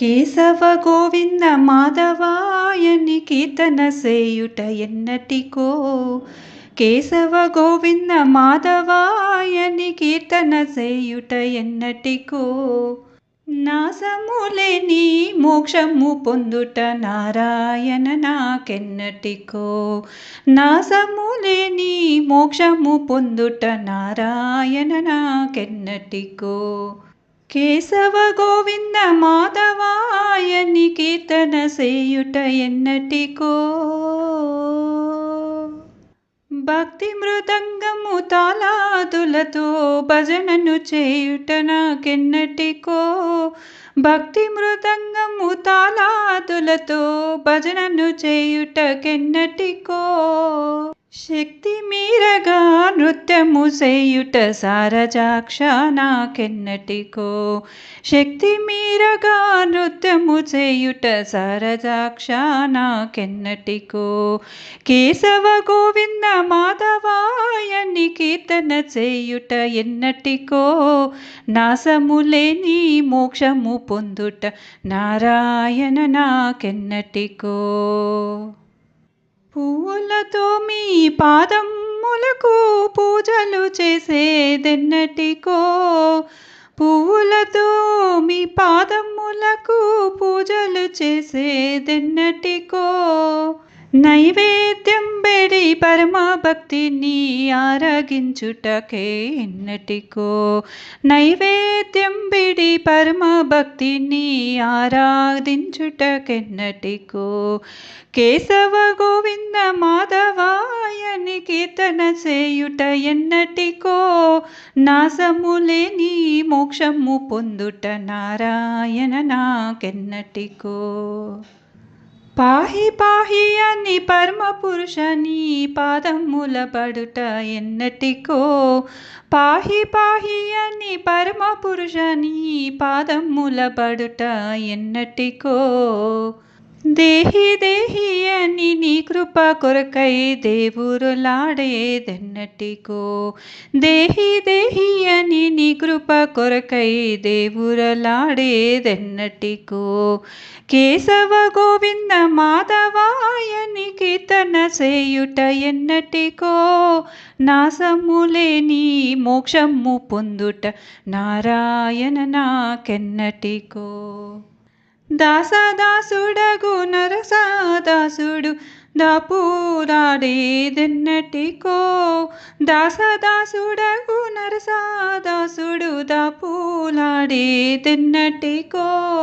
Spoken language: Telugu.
కేశవ గోవింద మాధవాయని కీర్తన సేయుట ఎన్నటికో. కేశవ గోవింద మాధవాయని కీర్తన సేయుట ఎన్నటికో. నాశములేని మోక్షము పొందుట నారాయణ నాకెన్నటికో. నాశములేని మోక్షము పొందుట నారాయణ నాకెన్నటికో. కేశవ గోవింద మాధవ ఆయన్ని కీర్తన సేయుట ఎన్నటికో. భక్తి మృదంగము తాళాదులతో భజనను చేయుట నాకెన్నటికో. భక్తి మృదంగము తాళాదులతో భజనను చేయుటకెన్నటికో. శక్తి మీరగా నృత్యము చేయుట సారజాక్ష నాకెన్నటికో శక్తి మీరగా నృత్యము చేయుట సారజాక్ష నాకెన్నటికో కేశవ గోవింద మాధవాయని కీర్తన చేయుట ఎన్నటికో. నాశములేని మోక్షము పొందుట నారాయణ నాకెన్నటికో. పువ్వులతో మీ పాదములకు పూజలు చేసేదెన్నటికో పువ్వులతో మీ పాదములకు పూజలు చేసేదెన్నటికో. నైవేద్యం బెడి నీ ఆరగించుటకే ఎన్నటికో. నైవేద్యం బిడి పరమ భక్తిని ఆరాధించుటకెన్నటికో. కేశవ గోవింద మాధవాయని కీర్తన చేయుట ఎన్నటికో. నాశములేని మోక్షము పొందుట నారాయణ నాకెన్నటికో. పాహి పాహి అని పరమ పురుషని పాదముల పడుట ఎన్నటికో. పాహి పాహి అని పరమ పురుషని పాదముల పడుట ఎన్నటికో. దేహి దేహి అని నీ కృప కొరకై దేవురులాడేదెన్నటికో. దేహి దేహి అని నీ కృప కొరకై దేవురలాడేదెన్నటికో. కేశవ గోవింద మాధవాయని కీర్తన చేయుట ఎన్నటికో. నాశములేని మోక్షము పొందుట నారాయణ నాకెన్నటికో. దాసదాసుడగు నరసాదాసుడు దాపురాడేదెన్నటికో. దాసదాసుడగు నరసాదాసుడు దాపులాడేదెన్నటికో.